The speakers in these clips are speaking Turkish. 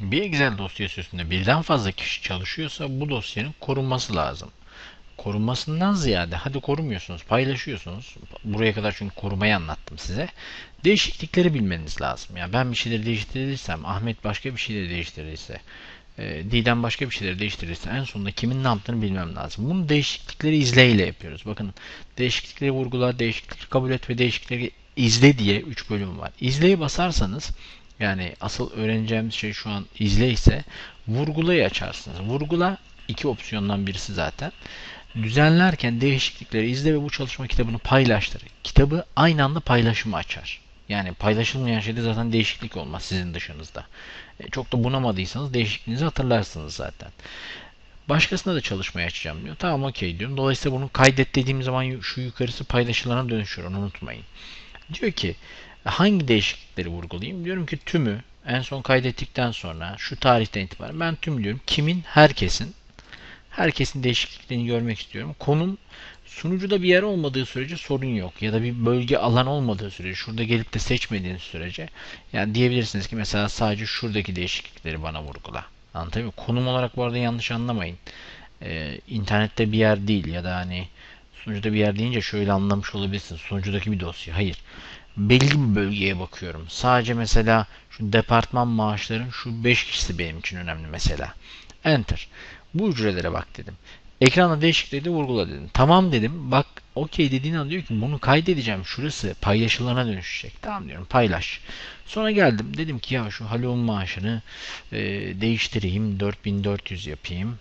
Bir Excel dosyası üstünde birden fazla kişi çalışıyorsa bu dosyanın korunması lazım. Korunmasından ziyade hadi korumuyorsunuz, paylaşıyorsunuz. Buraya kadar çünkü korumayı anlattım size. Değişiklikleri bilmeniz lazım. Yani ben bir şeyleri değiştirirsem, Ahmet başka bir şeyleri değiştirirse, e, Didem başka bir şeyleri değiştirirse en sonunda kimin ne yaptığını bilmem lazım. Bunu değişiklikleri izleyle yapıyoruz. Bakın değişiklikleri vurgula, değişiklikleri kabul et ve değişiklikleri izle diye 3 bölüm var. İzleyi basarsanız yani asıl öğreneceğimiz şey şu an izle ise vurgulayı açarsınız. Vurgula iki opsiyondan birisi zaten. Düzenlerken değişiklikleri izle ve bu çalışma kitabını paylaştır. Kitabı aynı anda paylaşımı açar. Yani paylaşılmayan şeyde zaten değişiklik olmaz sizin dışınızda. E, çok da bunamadıysanız değişikliğinizi hatırlarsınız zaten. Başkasına da çalışmayı açacağım diyor. Tamam okey diyorum. Dolayısıyla bunu kaydet dediğim zaman şu yukarısı paylaşılana dönüşür. Onu unutmayın. Diyor ki hangi değişiklikleri vurgulayayım? Diyorum ki tümü en son kaydettikten sonra şu tarihten itibaren ben tüm diyorum. Kimin? Herkesin. Herkesin değişikliklerini görmek istiyorum. Konum sunucuda bir yer olmadığı sürece sorun yok. Ya da bir bölge alan olmadığı sürece şurada gelip de seçmediğiniz sürece yani diyebilirsiniz ki mesela sadece şuradaki değişiklikleri bana vurgula. Anlatabiliyor muyum? Konum olarak bu arada yanlış anlamayın. Ee, internette bir yer değil ya da hani sunucuda bir yer deyince şöyle anlamış olabilirsiniz. Sunucudaki bir dosya. Hayır belli bir bölgeye bakıyorum. Sadece mesela şu departman maaşların şu 5 kişisi benim için önemli mesela. Enter. Bu hücrelere bak dedim. Ekranda değişikliği de vurgula dedim. Tamam dedim. Bak okey dediğin an diyor ki bunu kaydedeceğim. Şurası paylaşılana dönüşecek. Tamam diyorum paylaş. Sonra geldim. Dedim ki ya şu Halon maaşını e, değiştireyim. 4400 yapayım.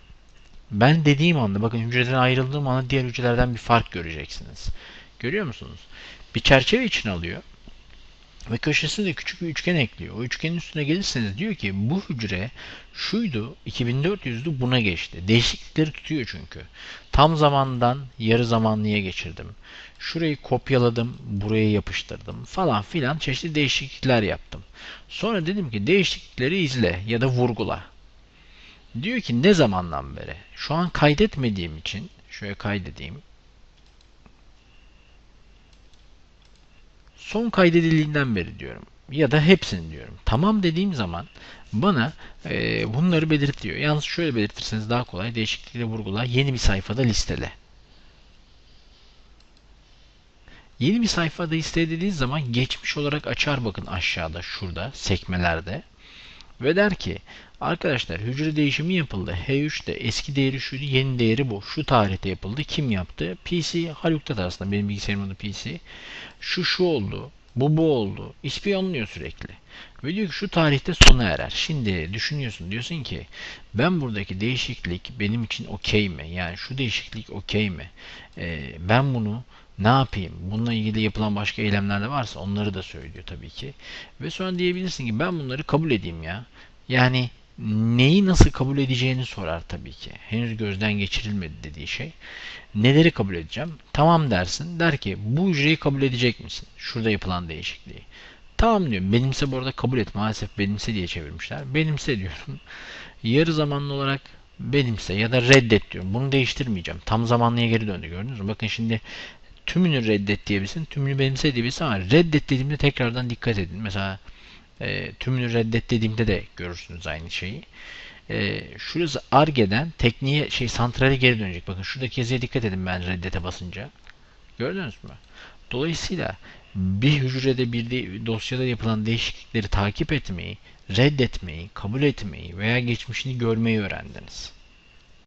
Ben dediğim anda bakın hücreden ayrıldığım anda diğer hücrelerden bir fark göreceksiniz. Görüyor musunuz? bir çerçeve için alıyor ve köşesine de küçük bir üçgen ekliyor. O üçgenin üstüne gelirseniz diyor ki bu hücre şuydu 2400'dü buna geçti. Değişiklikleri tutuyor çünkü. Tam zamandan yarı zamanlıya geçirdim. Şurayı kopyaladım, buraya yapıştırdım falan filan çeşitli değişiklikler yaptım. Sonra dedim ki değişiklikleri izle ya da vurgula. Diyor ki ne zamandan beri? Şu an kaydetmediğim için şöyle kaydedeyim. son kaydedildiğinden beri diyorum. Ya da hepsini diyorum. Tamam dediğim zaman bana e, bunları belirtiyor. Yalnız şöyle belirtirseniz daha kolay. Değişiklikle vurgula. Yeni bir sayfada listele. Yeni bir sayfada listele dediği zaman geçmiş olarak açar bakın aşağıda şurada sekmelerde. Ve der ki arkadaşlar hücre değişimi yapıldı. H3'te eski değeri şuydu yeni değeri bu. Şu tarihte yapıldı. Kim yaptı? PC Haluk Tat aslında benim bilgisayarımın adı PC. Şu şu oldu. Bu bu oldu. İspiyonluyor sürekli. Ve diyor ki şu tarihte sona erer. Şimdi düşünüyorsun diyorsun ki ben buradaki değişiklik benim için okey mi? Yani şu değişiklik okey mi? Ee, ben bunu ne yapayım? Bununla ilgili yapılan başka eylemler de varsa onları da söylüyor tabii ki. Ve sonra diyebilirsin ki ben bunları kabul edeyim ya. Yani neyi nasıl kabul edeceğini sorar tabii ki. Henüz gözden geçirilmedi dediği şey. Neleri kabul edeceğim? Tamam dersin. Der ki bu hücreyi kabul edecek misin? Şurada yapılan değişikliği. Tamam diyorum. Benimse bu arada kabul et. Maalesef benimse diye çevirmişler. Benimse diyorum. Yarı zamanlı olarak benimse ya da reddet diyorum. Bunu değiştirmeyeceğim. Tam zamanlıya geri döndü gördünüz mü? Bakın şimdi tümünü reddet diyebilirsin. Tümünü benimse diyebilirsin ama reddet dediğimde tekrardan dikkat edin. Mesela e, tümünü reddet dediğimde de görürsünüz aynı şeyi. E, şurası argeden tekniğe şey santrale geri dönecek. Bakın şuradaki yazıya dikkat edin ben reddete basınca. Gördünüz mü? Dolayısıyla bir hücrede bir de, dosyada yapılan değişiklikleri takip etmeyi, reddetmeyi, kabul etmeyi veya geçmişini görmeyi öğrendiniz.